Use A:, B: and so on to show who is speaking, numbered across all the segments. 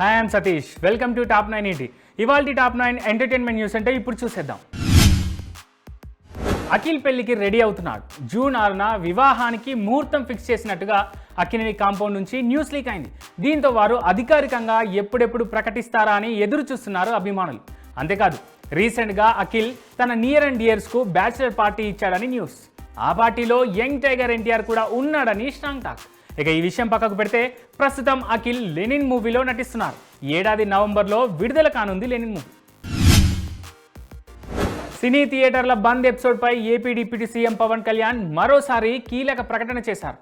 A: Hi I'm Satish welcome to top nine ET ఇవాళ top nine entertainment news అంటే ఇప్పుడు చూసేద్దాం. అఖిల్ పెళ్ళికి రెడీ అవుతున్నాడు. జూన్ ఆరున వివాహానికి ముహూర్తం ఫిక్స్ చేసినట్టుగా అఖిలిని కాంపౌండ్ నుంచి న్యూస్ లీక్ అయింది. దీంతో వారు అధికారికంగా ఎప్పుడెప్పుడు ప్రకటిస్తారా అని ఎదురు చూస్తున్నారు అభిమానులు. అంతేకాదు రీసెంట్గా అఖిల్ తన నియర్ అండ్ డియర్స్కు బ్యాచిలర్ పార్టీ ఇచ్చాడని న్యూస్ ఆ పార్టీలో యంగ్ టైగర్ ఎన్టీఆర్ కూడా ఉన్నాడని స్ట్రాంగ్ టాక్ ఇక ఈ విషయం పక్కకు పెడితే ప్రస్తుతం అఖిల్ లెనిన్ మూవీలో నటిస్తున్నారు. ఏడాది నవంబర్లో విడుదల కానుంది లెనిన్ మూవీ. సినీ థియేటర్ల bandh ఎపిసోడ్పై AP deputy CM Pawan Kalyan మరోసారి కీలక ప్రకటన చేశారు.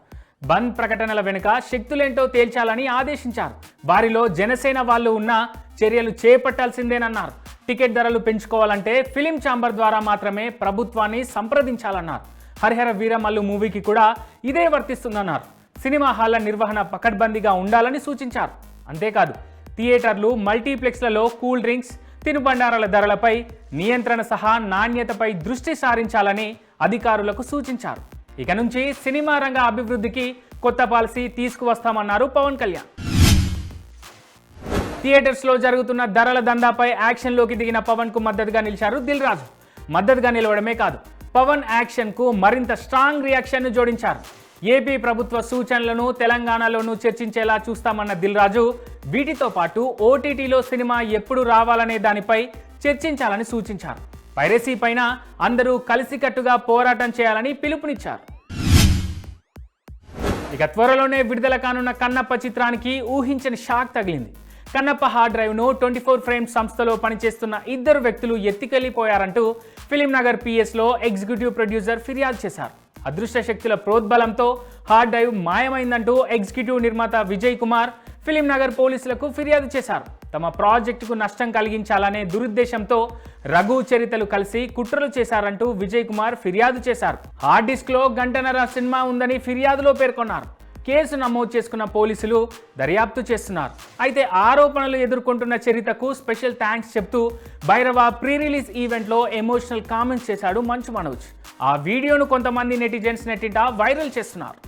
A: బంద్ ప్రకటనల వెనుక శక్తులేంటో తేల్చాలని ఆదేశించారు. వారిలో జనసేన వాళ్ళు ఉన్న చర్యలు చేపట్టాల్సిందేనన్నారు. టికెట్ ధరలు పెంచుకోవాలంటే ఫిలిం ఛాంబర్ ద్వారా మాత్రమే ప్రభుత్వాన్ని సంప్రదించాలన్నారు. హరిహర వీరమల్లు మూవీకి కూడా ఇదే వర్తిస్తుందన్నారు. సినిమా హాళ్ళ నిర్వహణ పకడ్బందీగా ఉండాలని సూచించారు. అంతేకాదు థియేటర్లు మల్టీప్లెక్స్లలో కూల్ డ్రింక్స్ తినుబండారాల ధరలపై నియంత్రణ సహా నాణ్యతపై దృష్టి సారించాలని అధికారులకు సూచించారు. ఇక నుంచి సినిమా రంగ అభివృద్ధికి కొత్త పాలసీ తీసుకువస్తామన్నారు పవన్ కళ్యాణ్. థియేటర్స్లో జరుగుతున్న ధరల దందాపై యాక్షన్లోకి దిగిన పవన్కు మద్దతుగా నిలిచారు దిల్ రాజు. మద్దతుగా నిలవడమే కాదు పవన్ యాక్షన్కు మరింత స్ట్రాంగ్ రియాక్షన్ను జోడించారు. ఏపీ ప్రభుత్వ సూచనలను తెలంగాణలోనూ చర్చించేలా చూస్తామన్న దిల్ రాజు వీటితో పాటు ఓటీటీలో సినిమా ఎప్పుడు రావాలనే దానిపై చర్చించాలని సూచించారు. పైరసీ పైన అందరూ కలిసికట్టుగా పోరాటం చేయాలని పిలుపునిచ్చారు. ఇక త్వరలోనే విడుదల కానున్న కన్నప్ప చిత్రానికి ఊహించని షాక్ తగిలింది. కన్నప్ప హార్డ్ డ్రైవ్ను ట్వంటీ ఫోర్ ఫ్రేమ్ సంస్థలో పనిచేస్తున్న ఇద్దరు వ్యక్తులు ఎత్తికెళ్ళిపోయారంటూ ఫిలిం నగర్ పిఎస్లో ఎగ్జిక్యూటివ్ ప్రొడ్యూసర్ ఫిర్యాదు చేశారు. అదృష్ట శక్తుల ప్రోద్బలంతో హార్డ్ డ్రైవ్ మాయమైందంటూ ఎగ్జిక్యూటివ్ నిర్మాత విజయ్ కుమార్ ఫిలిం నగర్ పోలీసులకు ఫిర్యాదు చేశారు. తమ ప్రాజెక్టుకు నష్టం కలిగించాలనే దురుద్దేశంతో రఘు చరితలు కలిసి కుట్రలు చేశారంటూ విజయ్ కుమార్ ఫిర్యాదు చేశారు. హార్డ్ డిస్క్లో గంటన్నర సినిమా ఉందని ఫిర్యాదులో పేర్కొన్నారు. కేసు నమోదు చేసుకున్న పోలీసులు దర్యాప్తు చేస్తున్నారు. అయితే ఆరోపణలు ఎదుర్కొంటున్న చరితకు స్పెషల్ థ్యాంక్స్ చెప్తూ భైరవ ప్రీ రిలీజ్ ఈవెంట్లో ఎమోషనల్ కామెంట్స్ చేశాడు మంచు మనోజ్. ఆ వీడియోను కొంతమంది నెటిజన్స్ నెట్టింట వైరల్ చేస్తున్నారు.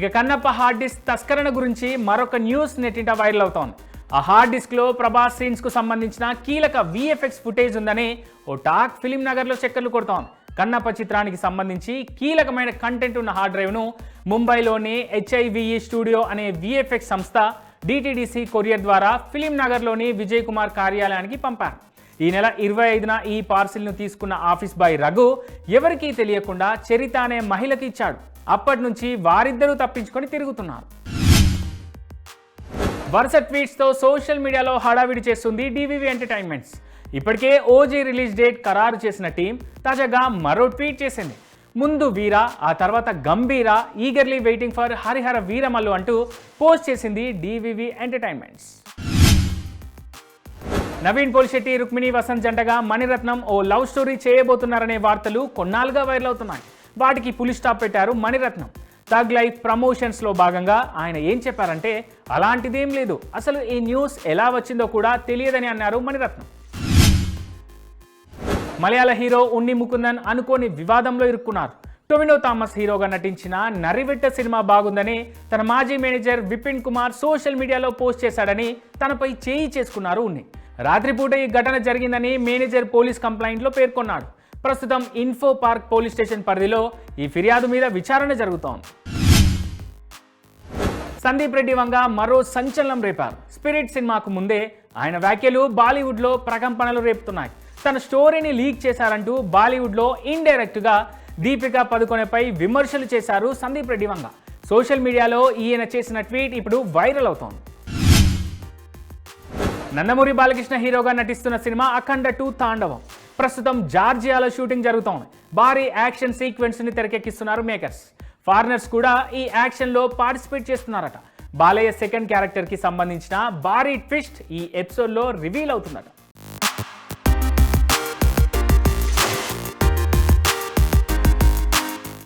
A: ఇక కన్నప్ప హార్డ్ డిస్క్ తస్కరణ గురించి మరొక న్యూస్ నెట్టింట వైరల్ అవుతోంది. ఆ హార్డ్ డిస్క్లో ప్రభాస్ సీన్స్కు సంబంధించిన కీలక విఎఫ్ఎక్స్ ఫుటేజ్ ఉందని ఓ టాక్ ఫిలిం నగర్లో చక్కర్లు కొడుతోంది. కన్నప్ప చిత్రానికి సంబంధించి కీలకమైన కంటెంట్ ఉన్న హార్డ్ డ్రైవ్ను ముంబైలోని హెచ్ఐవిఈ స్టూడియో అనే విఎఫ్ఎక్స్ సంస్థ డిటిడిసి కొరియర్ ద్వారా ఫిలిం నగర్లోని విజయ్ కుమార్ కార్యాలయానికి పంపారు. ఈ నెల ఇరవై ఐదున ఈ పార్సిల్ను తీసుకున్న ఆఫీస్ బాయ్ రఘు ఎవరికీ తెలియకుండా చరిత అనే మహిళకి ఇచ్చాడు. అప్పటి నుంచి వారిద్దరూ తప్పించుకొని తిరుగుతున్నారు. వరుస ట్వీట్స్తో సోషల్ మీడియాలో హడావిడి చేస్తుంది డివివి ఎంటర్టైన్మెంట్స్ ఇప్పటికే ఓజీ రిలీజ్ డేట్ ఖరారు చేసిన టీం తాజాగా మరో ట్వీట్ చేసింది. ముందు వీర ఆ తర్వాత గంభీర eagerly waiting for Harihara Veeramallu అంటూ పోస్ట్ చేసింది డివివి ఎంటర్టైన్మెంట్స్. నవీన్ పోల్శెట్టి రుక్మిణి వసంత్ జంటగా మణిరత్నం ఓ లవ్ స్టోరీ చేయబోతున్నారనే వార్తలు కొన్నాళ్ళుగా వైరల్ అవుతున్నాయి వాటికి పులి స్టాప్ పెట్టారు మణిరత్నం. థగ్ లైఫ్ ప్రమోషన్స్లో భాగంగా ఆయన ఏం చెప్పారంటే అలాంటిదేం లేదు. అసలు ఈ న్యూస్ ఎలా వచ్చిందో కూడా తెలియదని అన్నారు మణిరత్నం. మలయాళ హీరో ఉన్ని ముకుందన్ అనుకోని వివాదంలో ఇరుక్కున్నారు. టొమినో థామస్ హీరోగా నటించిన నరివెట్ట సినిమా బాగుందని తన మాజీ మేనేజర్ విపిన్ కుమార్ సోషల్ మీడియాలో పోస్ట్ చేశాడని తనపై చేయి చేసుకున్నారు ఉన్ని. రాత్రిపూట ఈ ఘటన జరిగిందని మేనేజర్ పోలీస్ కంప్లైంట్లో పేర్కొన్నాడు. ప్రస్తుతం ఇన్ఫో పార్క్ పోలీస్ స్టేషన్ పరిధిలో ఈ ఫిర్యాదు మీద విచారణ జరుగుతోంది. సందీప్ రెడ్డి వంగ మరో సంచలనం రేపారు. స్పిరిట్ సినిమాకు ముందే ఆయన వ్యాఖ్యలు బాలీవుడ్లో ప్రకంపనలు రేపుతున్నాయి. తన స్టోరీని లీక్ చేశారంటూ బాలీవుడ్లో ఇండైరెక్ట్గా దీపికా పదుకొనెపై విమర్శలు చేశారు సందీప్ రెడ్డి వంగ. సోషల్ మీడియాలో ఈయన చేసిన ట్వీట్ ఇప్పుడు వైరల్ అవుతోంది. నందమూరి బాలకృష్ణ హీరోగా నటిస్తున్న సినిమా అఖండ టూ తాండవం. ప్రస్తుతం జార్జియాలో షూటింగ్ జరుగుతోంది. భారీ యాక్షన్ సీక్వెన్స్ని తెరకెక్కిస్తున్నారు మేకర్స్. ఫారినర్స్ కూడా ఈ యాక్షన్లో పార్టిసిపేట్ చేస్తున్నారట. బాలయ్య సెకండ్ క్యారెక్టర్కి సంబంధించిన భారీ ట్విస్ట్ ఈ ఎపిసోడ్లో రివీల్ అవుతుందట.